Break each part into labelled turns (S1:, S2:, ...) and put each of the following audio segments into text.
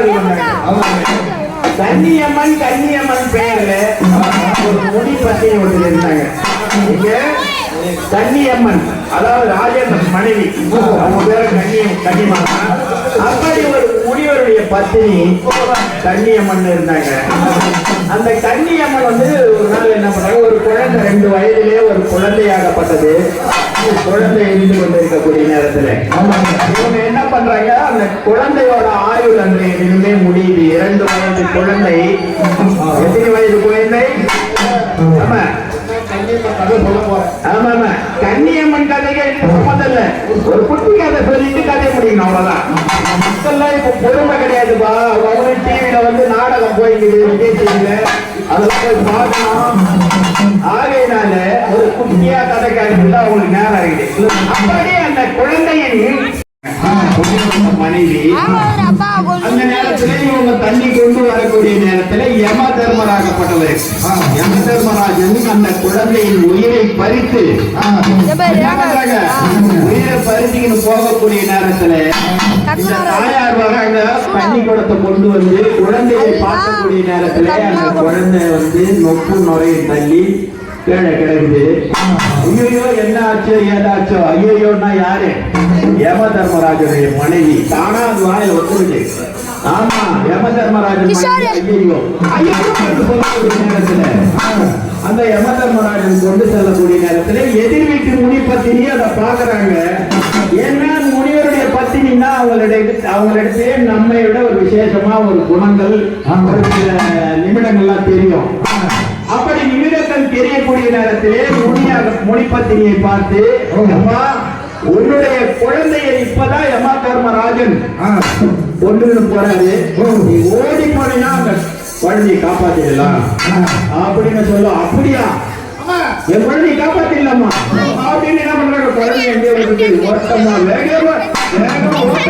S1: ஆசீர்வாதம் பண்ணாங்க கன்னியம்மன் கன்னியம்மன் பேர்ல ஒரு முடி பத்தியை ஒன்று இருந்தாங்க இங்க கன்னியம்மன் அதாவது ராஜேந்திரன் மனைவி. அவங்க பேர கன்னியம் கன்னியம்மா அப்படி ஒரு முனிவருடைய பத்தினி கன்னியம்மன் இருந்தாங்க. அந்த கன்னியம்மன் வந்து ஒரு நாள் என்ன பண்ணாங்க? ஒரு குழந்தை ரெண்டு வயதிலே ஒரு குழந்தையாகப்பட்டது. குழந்தை இருந்து கொண்டிருக்கக்கூடிய நேரத்துல. இவங்க என்ன பண்றாங்க? அந்த குழந்தையோட ஆயுள் அன்று எதுவுமே முடியுது. இரண்டு வயது குழந்தை. எத்தனை வயது குழந்தை? ஆமா. ஆமா ஆமா கன்னியம்மன் கதைகள் முதல்ல. ஒரு குட்டி கதை சொல்லிட்டு கதை முடியணும் அவ்வளவுதான். மக்கள்லாம் இப்ப பொறுமை கிடையாதுப்பா அவங்க டிவியில வந்து நாடகம் போயிடுது விஜய் டிவியில அதெல்லாம் போய் பார்க்கணும். அவங்களுக்கு நேரம் இருக்குது அப்படியே அந்த குழந்தையின் மனைவி. அந்த நேரத்துல இவங்க தண்ணி கொண்டு வரக்கூடிய நேரத்துல யம தர்மராகப்பட்டவர் யம தர்மராஜன் அந்த குழந்தையின் உயிரை பறித்து? உயிரை பறிச்சுக்கின்னு போகக்கூடிய நேரத்துல இந்த தாயார் வராங்க தண்ணி குடத்தை கொண்டு வந்து குழந்தையை பார்க்கக்கூடிய நேரத்துல அந்த குழந்தை வந்து நொப்பு நுரையை தள்ளி கீழே கிடக்குது ஐயோ என்ன ஆச்சோ ஏதாச்சோ? ஐயோன்னா யாரு? யம தர்மராஜனுடைய மனைவி. தானா அது வாயில ஒத்துருச்சு ஆமா யம தர்மராஜன் ஐயோ நேரத்துல அந்த யம தர்மராஜன் கொண்டு செல்லக்கூடிய நேரத்துல எதிர் வீட்டு முனி பத்தினி அதை பாக்குறாங்க ஏன்னா முனிவருடைய பத்தினின்னா அவங்களுடைய அவங்களிடத்திலே நம்மை விட ஒரு விசேஷமா ஒரு குணங்கள் ஒரு சில நிமிடங்கள்லாம் தெரியும். அப்படி நிமிடங்கள் தெரியக்கூடிய நேரத்திலே முனியாக முனிப்பத்தினியை பார்த்து அம்மா உன்னுடைய குழந்தையை இப்பதான் யமா தர்மராஜன் கொண்டு போறாரு. நீ ஓடி போனீங்கன்னா அந்த குழந்தையை காப்பாத்திடலாம். அப்படின்னு சொல்ல அப்படியா? என் குழந்தையை காப்பாத்திடலாமா? அப்படின்னு என்ன பண்றாங்க? குழந்தை எங்கே ஓட்டமா? வேகமா வேகமா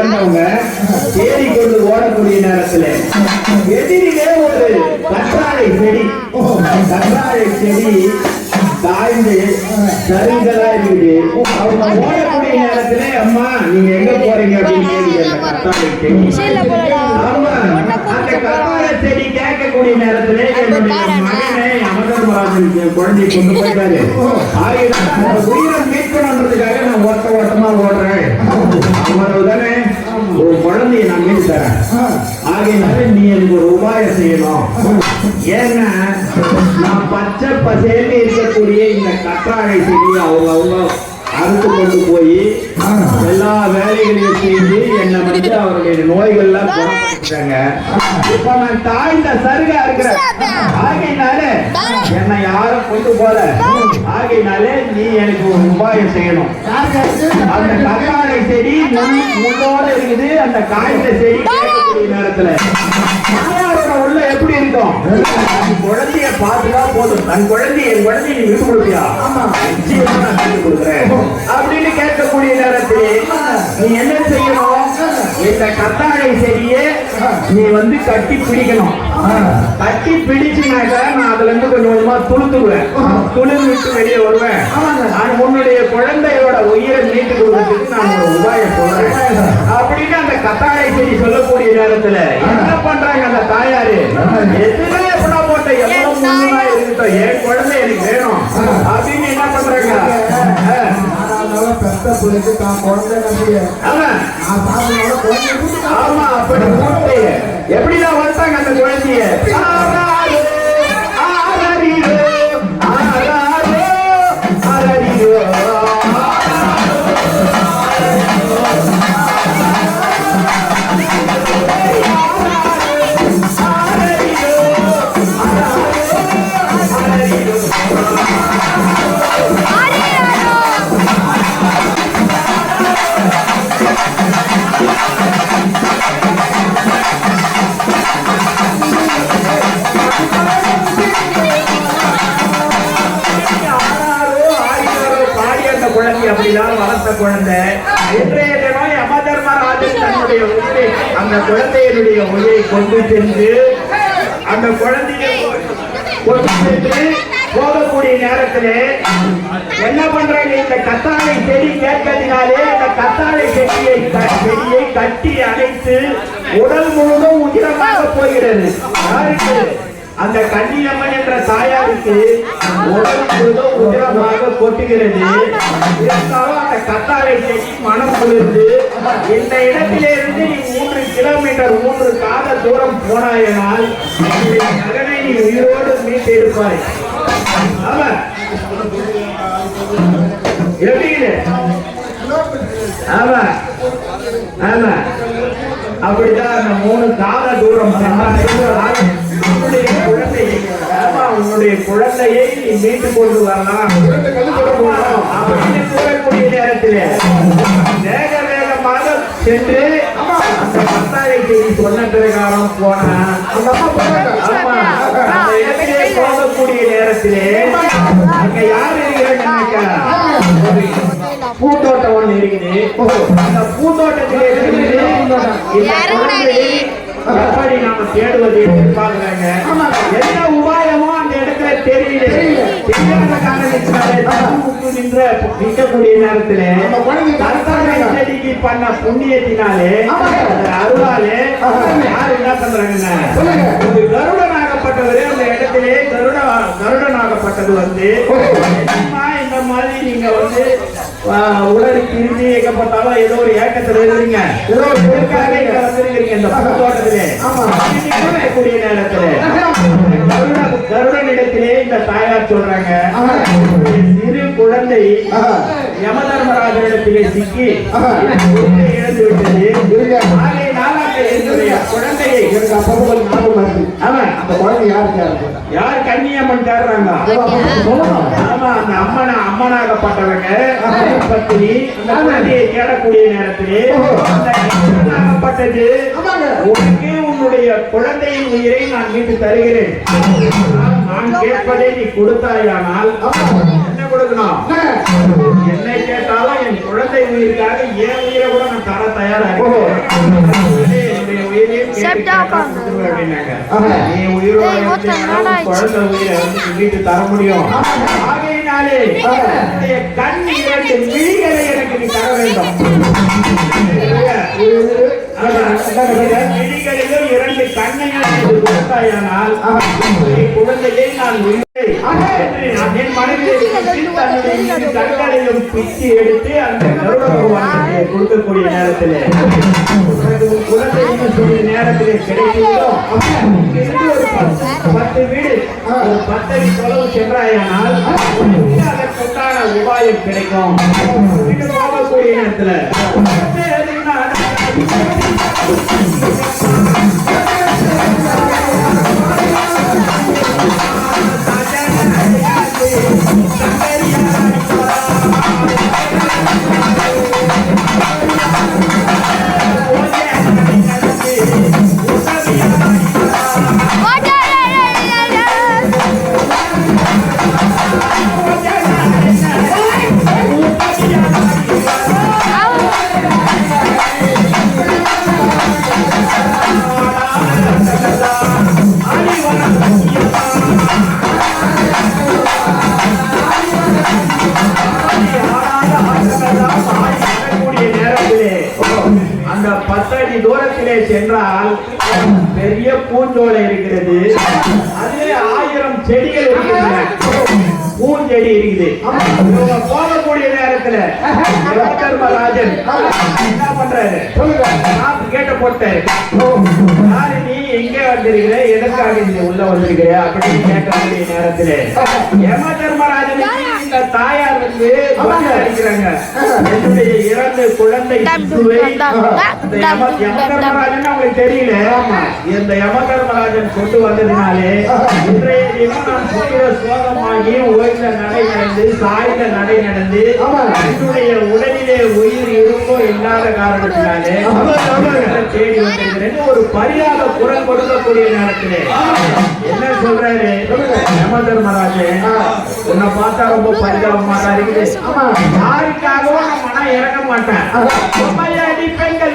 S1: இறந்தவங்க தேடி கொண்டு ஓடக்கூடிய நேரத்துல எதிரிலே ஒரு கற்றாழை செடி. கற்றாழை செடி காய்ந்து சரிந்ததா இருக்குது. அவங்க ஓடக்கூடிய நேரத்துல அம்மா நீங்க எங்க போறீங்க? அப்படின்னு
S2: போடா
S1: ஆமா அந்த கற்றாழை செடி கேட்கக்கூடிய நேரத்துல என்னுடைய மகனை குழந்தையை கொண்டு போயிட்டாரு. அந்த உயிரை மீட்கணுன்றதுக்காக நான் ஓட்ட ஓட்டமா ஓடுறேன். அவ்வளவு தானே ஒரு குழந்தைய நான் மீட்டு தரேன். ஆகையினால நீ எனக்கு ஒரு உபாயம் செய்யணும். ஏன்னா நான் பச்சை பசேன்னு இருக்கக்கூடிய இந்த கற்றாழை செடி அவங்க அவங்க அறுத்து கொண்டு போய் எல்லா வேலைகளையும் செய்து என்னை வந்து அவருடைய நோய்கள்லாம் குணப்படுத்திட்டாங்க. இப்ப நான் தாழ்ந்த சருகா இருக்கிறேன். ஆகையினால என்னை யாரும் கொண்டு போல ஆகையினால நீ எனக்கு ஒரு உபாயம் செய்யணும். அந்த கற்றாழை செடி முள்ளோட இருக்குது. அந்த காய்ந்த செடி நேரத்துல. இருக்கும் குழந்தைய பார்த்துட்டா போதும். தன் குழந்தைய என் குழந்தைய நீ விட்டு கொடுப்பியா? நிச்சயமா நான் விட்டு கொடுக்குறேன். அப்படின்னு கேட்கக்கூடிய நேரத்திலே நீ என்ன செய்யணும்? இந்த கத்தாழை செடியை நீ வந்து கட்டி பிடிக்கணும். கட்டி பிடிச்சினாக்க நான் அதுல இருந்து கொஞ்சம் கொஞ்சமா துளுத்துவேன் துளிர் விட்டு வெளியே வருவேன். நான் உன்னுடைய குழந்தையோட உயிரை மீட்டு கொடுக்கறதுக்கு நான் ஒரு உபாயம் சொல்றேன். அப்படின்னு அந்த கத்தாழை செடி சொல்லக்கூடிய நேரத்துல என்ன பண்றாங்க அந்த தாயாரு? எதுவுமே எப்படா போட்ட எவ்வளவு முன்னுமா இருக்கட்டும். என் குழந்தை எனக்கு வேணும். அப்படின்னு என்ன பண்றாங்க? ஆ,
S3: பெத்த பிள்ளைக்கு தான் குழந்தை நம்பிய
S1: ஆமா. அப்படி எப்படிதான் வந்தாங்க அந்த குழந்தைய? குழந்தை இன்றைய தினம் யம தர்மராஜன் தன்னுடைய உயிரை அந்த குழந்தையினுடைய உயிரை கொண்டு சென்று அந்த குழந்தையை கொண்டு சென்று போகக்கூடிய நேரத்தில் என்ன பண்றாங்க? இந்த கத்தாழை செடி கேட்கறதுனாலே அந்த கத்தாழை செடியை செடியை கட்டி அணைத்து உடல் முழுதும் உதிரமாக போகிறது. யாருக்கு? அந்த கண்ணியம்மன் என்ற தாயாருக்கு உடல் முழுதும் உதிரமாக கொட்டுகிறது. இருந்தாலும் அந்த கத்தாழை செடி மனம் குளிர்ந்து இந்த இடத்திலிருந்து நீ மூன்று கிலோமீட்டர் மூன்று காத தூரம் போனாயனால் மகனை நீ உயிரோடு மீட்டு இருப்பாய் ஆமா எப்படி ஆமா ஆமா அப்படிதான் அந்த மூணு கால தூரம் சென்றால் உன்னுடைய குழந்தையை ஆமா உன்னுடைய குழந்தையை மீட்டு கொண்டு வரலாம். அப்படின்னு கூறக்கூடிய நேரத்திலே வேக வேகமாக சென்று அந்த பத்தாரை செய்தி சொன்ன பிரகாரம் போனா போகக்கூடிய நேரத்திலே அங்க யார் இருக்கிறாங்க பூந்தோட்டம் ஒண்ணு இருக்குது. அந்த பூந்தோட்டத்திலே எப்படி நாம தேடுவது எதிர்பார்க்கிறாங்க என்ன உபாயமோ தெரியல. தெரியாத காரணத்தினாலே நின்ற நிற்கக்கூடிய நேரத்திலே செடிக்கு பண்ண புண்ணியத்தினாலே அருளாலே யார் என்ன பண்றாங்கன்னா. ஒரு கருடனாகப்பட்டவரே அந்த இடத்திலே கருட கருடனாகப்பட்டது வந்து மாதிரி நீங்க வந்து ஆ, உடலுக்கு இருந்து எங்கப்பட்டாலும் ஏதோ ஒரு ஏக்கத்துல இருக்கிறீங்க ஏதோ ஒரு பொருட்காக இங்க வந்திருக்கிறீங்க இந்த தோட்டத்திலே.
S3: ஆமா.
S1: கூடிய நேரத்திலே. கருட கருடனிடத்திலே இந்த தாயார் சொல்றாங்க.
S3: ஆமா.
S1: "உன்னுடைய சிறு குழந்தை. யமதர்மராஜனிடத்திலே சிக்கி இழந்து விட்டது. குழந்தையை. அவன்
S3: அந்த குழந்தை யாருக்கு?
S1: யார் கன்னியம்மன் தேடுறாங்க. ஆமா அந்த அம்மனா அம்மனாகப்பட்டவங்க பத்தினி அந்த குழந்தையை தேடக்கூடிய நேரத்திலே. உனக்கு உன்னுடைய குழந்தையின் உயிரை நான் மீட்டு தருகிறேன் நான் கேட்பதை நீ கொடுத்தாயானால்
S3: ஆமா.
S1: என்ன கொடுக்கணும்
S3: என்ன?
S1: என்னை கேட்டாலும் என் குழந்தை உயிருக்காக என் உயிரை கூட நான் தர தயாரா இருக்கேன் என்னுடைய உயிரையும் அப்படின்னாங்க. நீ உயிரோட குழந்தை உயிரை வந்து மீட்டு தர முடியும் ஆகையினாலே கண் இரண்டு விழிகளை எனக்கு நீ தர வேண்டும் விழிகளிலும் இரண்டு கண்ணையும் கொடுத்தாயானால் குழந்தையை நான் என் மனதிலே கண்களிலும் பிச்சு எடுத்து அந்த கருட பகவானுக்கு கொடுக்கக்கூடிய நேரத்திலே நேரத்திலே பத்து- வீடு ஒரு பத்தடி தொலைவு சென்றாயானால் அதற்குண்டான உபாயம் கிடைக்கும் போகக்கூடிய Thank you. தூரத்திலே சென்றால் பெரிய பூஞ்சோலை இருக்கிறது. அதிலே ஆயிரம் செடிகள் இருக்கின்றன. பூஞ்செடி இருக்குது. போகக்கூடிய நேரத்துல யமதர்மராஜன் என்ன பண்றாரு? கேட்ட போட்டாரு. நீ எங்க வந்திருக்கிற? எதற்காக இங்க உள்ள வந்திருக்கிற? அப்படின்னு கேட்கக்கூடிய நேரத்திலே யம தர்மராஜனுக்கு இந்த தாயார் வந்து பதில் அளிக்கிறாங்க என்னுடைய இறந்த குழந்தை சிசுவை அந்த யம யம தர்மராஜன் அவங்களுக்கு தெரியல. இந்த யம தர்மராஜன் கொண்டு வந்ததினாலே இன்றைய தெரியணும் நான் புதிய சோகமாகி ஓய்ந்த நடை நடந்து சாய்ந்த நடை நடந்து. என்னுடைய உடலிலே உயிர் இருக்கோ இல்லாத காரணத்தினாலே தேடி வந்திருக்கிறேன்னு ஒரு பரியாத குரல் கொடுக்கக்கூடிய நேரத்திலே. என்ன சொல்றாரு? யம தர்மராஜே உன்னை பார்த்தா ரொம்ப பரிதாபமா தான் இருக்குது. யாருக்காகவும் நான் மனம் இறங்க மாட்டேன். பெண்கள்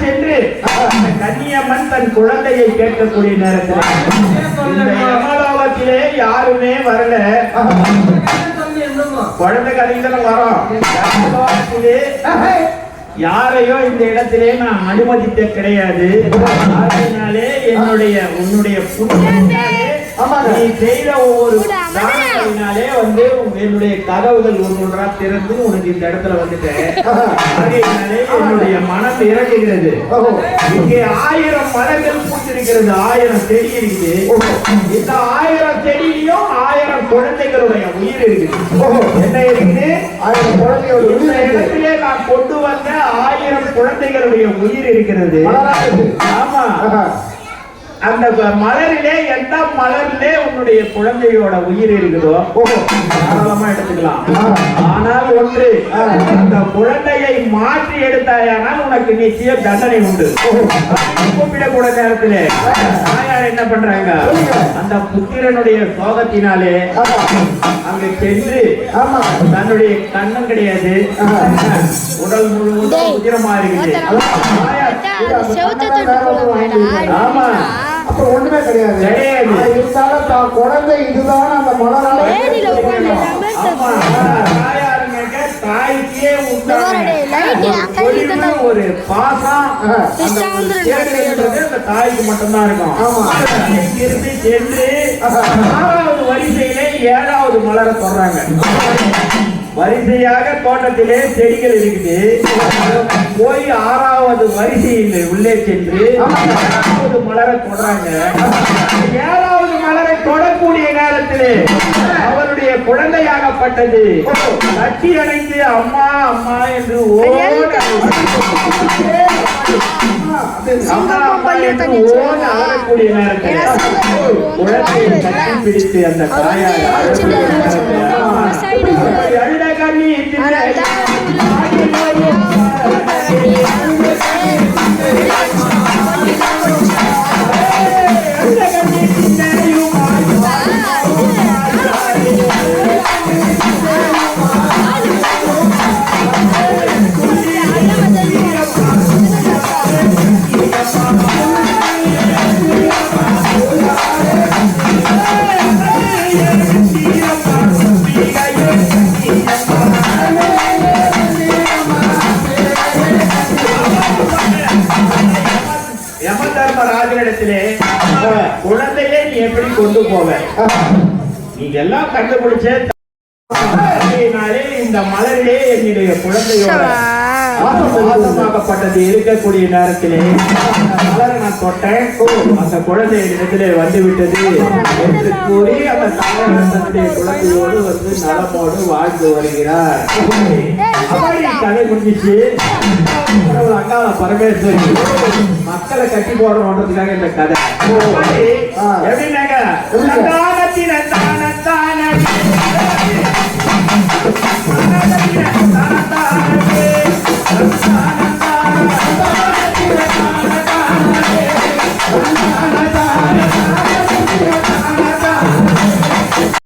S1: சென்று கன்னியம்மன் தன் குழந்தையை கேட்கக்கூடிய நேரத்தில் இந்த யமலோகத்திலே யாருமே வரல. குழந்தை கதைக்கு வரோம் யாரையோ இந்த இடத்திலே நான் அனுமதித்த கிடையாது. அதனாலே என்னுடைய உன்னுடைய புண்ணியத்தினாலே நீ செய்த ஒவ்வொரு தானங்களினாலே வந்து என்னுடைய கதவுகள் ஒன்றா திறந்து உனக்கு இந்த இடத்துல வந்துட்டேன் என்னுடைய மனம் இறங்குகிறது. இங்கே ஆயிரம் மலர்கள் பூத்திருக்கிறது. ஆயிரம் செடி இருக்குது. இந்த ஆயிரம் செடியிலும் ஆயிரம் குழந்தைகளுடைய உயிர் இருக்குது.
S3: ஓஹோ.
S1: என்ன இருக்குது?
S3: ஆயிரம்
S1: இந்த
S3: இருக்கு.
S1: இடத்திலே நான் கொண்டு வந்த ஆயிரம் குழந்தைகளுடைய உயிர் இருக்கிறது. ஆமா. அந்த மலரிலே எந்த மலரிலே உன்னுடைய குழந்தையோட உயிர் இருக்குதோ. தாராளமா எடுத்துக்கலாம். ஆனால் ஒன்று. அந்த குழந்தையை மாற்றி எடுத்தாயானால் உனக்கு நிச்சயம் தண்டனை உண்டு கூப்பிடக்கூட நேரத்திலே தாயார் என்ன பண்றாங்க அந்த புத்திரனுடைய சோகத்தினாலே
S3: ஆமா.
S1: அங்க சென்று
S3: ஆமா.
S1: தன்னுடைய கண்ணம் கிடையாது உடல் முழுவதும் உதிரமா இருக்குது ஆமா.
S3: அப்ப ஒண்ணுமே கிடையாது. இருந்தாலும் தான் குழந்தை இதுதான் அந்த
S1: தாயாருங்க தாய்க்கே உண்டான ஒரு பாசம். அந்த தாய்க்கு மட்டும்தான் இருக்கும். சென்று ஆறாவது வரிசையிலே ஏழாவது மலர சொல்றாங்க வரிசையாக தோட்டத்திலே செடிகள் இருக்குது. போய் ஆறாவது வரிசையில் உள்ளே சென்று ஏழாவது மலரை தொடறாங்க. ஏழாவது மலரை தொடக்கூடிய நேரத்திலே அவருடைய குழந்தையாகப்பட்டது. கட்சி அடைந்து அம்மா அம்மா என்று ஓட அம்மா அம்மா என்று ஓட அழக்கூடிய நேரத்தில் குழந்தையை கட்டி பிடித்து அந்த தாயார் Tapi, saya. குழந்தையை நீ எப்படி கொண்டு போவ? எல்லாம் கண்டுபிடிச்ச இந்த மலரிலே என்னுடைய குழந்தையோட வாசமாகப்பட்டது இருக்கக்கூடிய நேரத்திலே. மலரை நான் தொட்டேன். அந்த குழந்தை இடத்திலே வந்து விட்டது என்று கூறி அந்த தன்னுடைய குழந்தையோடு வந்து நலமோடு வாழ்ந்து வருகிறார். அப்படி கதை முடிஞ்சிச்சு. அங்காள பரமேஸ்வரி. மக்களை கட்டி போடணுன்றதுக்காக இந்த கதை. எப்படின்னாங்க